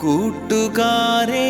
കൂട്ടുകാരേ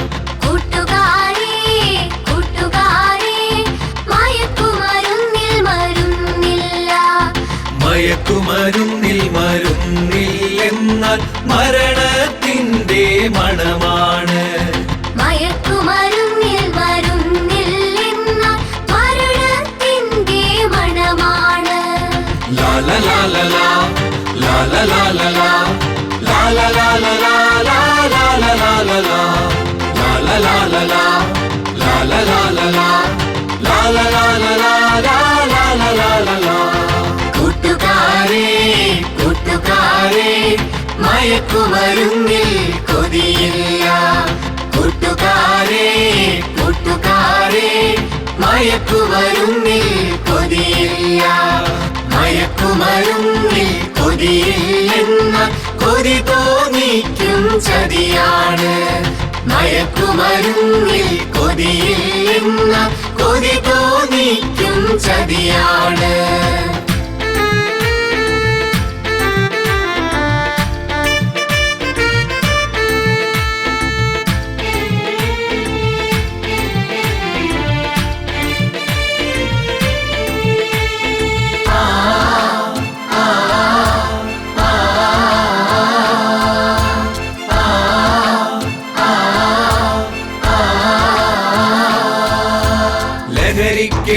മരുന്നില്ലെന്നാൽ മരണത്തിന്റെ മണമാണ് മയക്കുമരുന്നിൽ മരുന്നില്ലെന്ന മരണത്തിന്റെ മണമാണ് ലാല ലാല ലാ ലാല ലാല ലാ ലാല ലാല ലാ ലാല ലാല ലാ ലാല ലാല ലാ ലാല ലാല കൂട്ടുകാരേ മയക്കുമരുന്നിൽ കൊതിയില്ല. കൂട്ടുകാരേ കൂട്ടുകാരേ മയക്കുമരുന്നിൽ കൊതിയില്ല. മയക്കുമരുന്നിൽ കൊതിയില്ലെന്ന കൊതി തോന്നിക്കും ചതിയാണ്. മയക്കുമരുന്നിൽ കൊതിയില്ലെന്ന കൊതി തോന്നിക്കും ചതിയാണ്.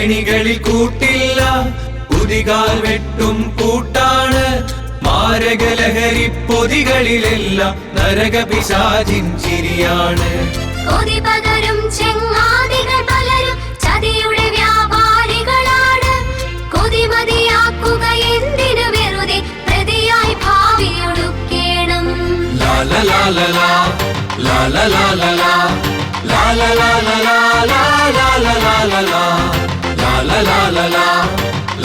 ലഹരിക്കെണികളിൽ കൂട്ടില്ല പുതികാൽ വെട്ടും കൂട്ടാണ് മാരകലഹരി പൊതികളിലെല്ലാം നരക പിശാചിൻ ചിരിയാണ് കൊതി പകരും ചെങ്ങാതികൾ പലരും ചതിയുടെ വ്യാപാരികളാണ് കൊതിമതിയാക്കുക എന്തിനു വെറുതെ പ്രതിയായി ഭാവിയൊടുക്കേണം ലാല ലാല ലാ ലാല ലാല ലാ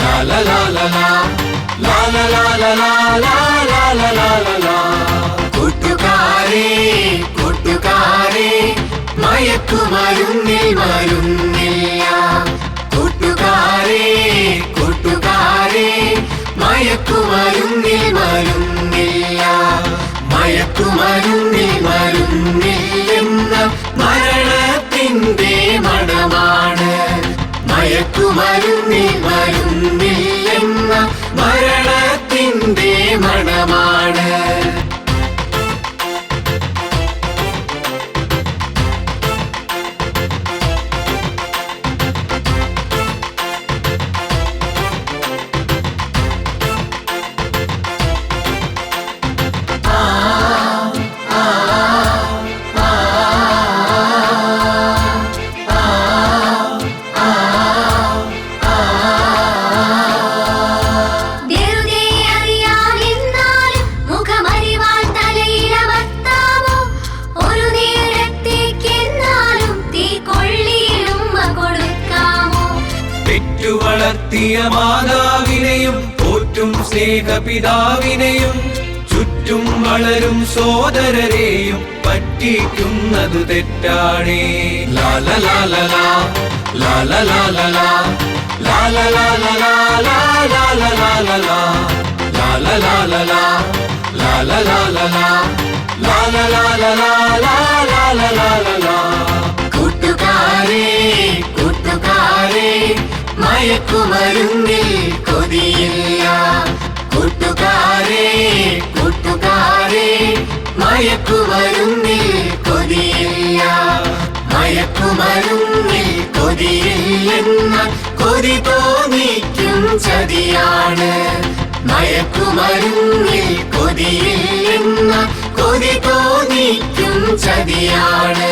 ലാല ലാല ലാ ലാല ലാല ലാ ലാല ലാല ലാ ലാല ലാല ലാ ലാല ലാല ലാ ലാല ലാല ലാ കൂട്ടുകാരേ കൂട്ടുകാരേ മയക്കുമരുന്നിൽ മരുന്നില്ല കൂട്ടുകാരേ കൂട്ടുകാരേ മയക്കുമരുന്നിൽ മരുന്നില്ല நாடு സ്നേഹപിതാവിനെയും ചുറ്റും വളരും സോദരരെയും പറ്റിക്കുന്നതു തെറ്റാണേ ലാല ലാല ലാ ലാല ലാല ലാ ലാല ലാല ലാ ലാല ലാല ലാ ലാല ലാല ലാ ലാല ലാല ലാ ലാല ലാല ലാ ലാല ലാല ലാ കൂട്ടുകാരേ കൂട്ടുകാരേ മയക്കുമരുന്നിൽ കൊതിയില്ല. കൂട്ടുകാരേ കൂട്ടുകാരേ മയക്കുമരുന്നിൽ കൊതിയില്ല. മയക്കുമരുന്നിൽ കൊതിയില്ലെന്ന കൊതി തോന്നിക്കും ചതിയാണ്. മയക്കുമരുന്നിൽ കൊതിയില്ലെന്ന കൊതി തോന്നിക്കും ചതിയാണ്.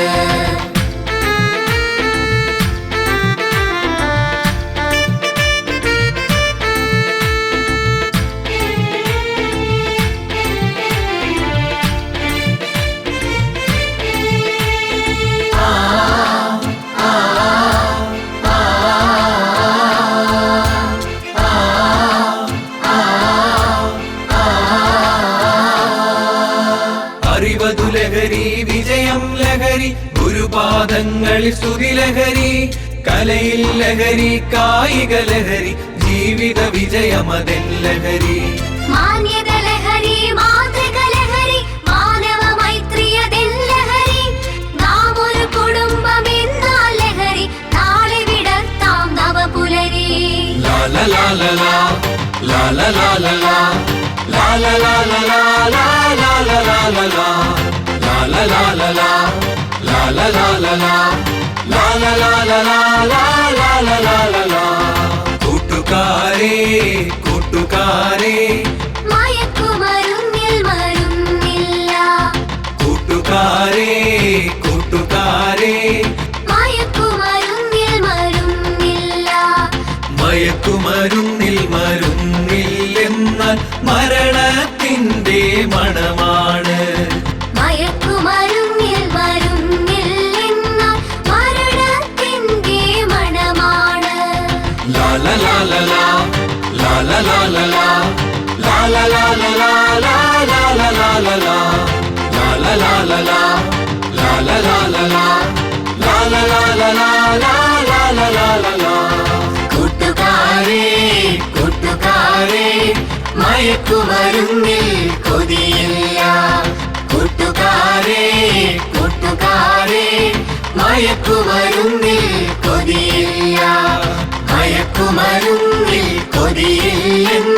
ഗുരുപാദങ്ങളിൽ സ്തുതി ലഹരി കലയിൽ ലഹരി കായിക ലഹരി ജീവിത വിജയമതൻ ലഹരി മാന്യത ലഹരി മാതൃക ലഹരി മാനവ മൈത്രിയതെൻ ലഹരി നാം ഒരു കുടുംബം എന്നാൽ ലഹരി നാളെ വിടർത്താം നവപുലരി Lala Lala Lala Lala Lala Lala Lala Lala Lala Lala Lala Lala Lala la la La la la la la la La la la la la La la la കൂട്ടുകാരെ കൂട്ടുകാരെ മയക്കുമരുന്നിൽ മരുന്നില്ല കൂട്ടുകാരെ കൂട്ടുകാരെ മയക്കുമരുന്നിൽ മരുന്നില്ല മയക്കുമരുന്നിൽ മരുന്നില്ലെന്നാൽ മണമാണ് La la la la la La la la la la la La la la la la La la la la la La la la la la La la la കൂട്ടുകാരെ കൂട്ടുകാരെ മയക്കുമരുന്നിൽ കൊതിയില്ല. കൂട്ടുകാരെ കൂട്ടുകാരെ മയക്കുമരുന്നിൽ കൊതിയില്ല. മയക്കുമരുന്നിൽ കൊതിയില്ലെന്ന കൊതി തോന്നിക്കും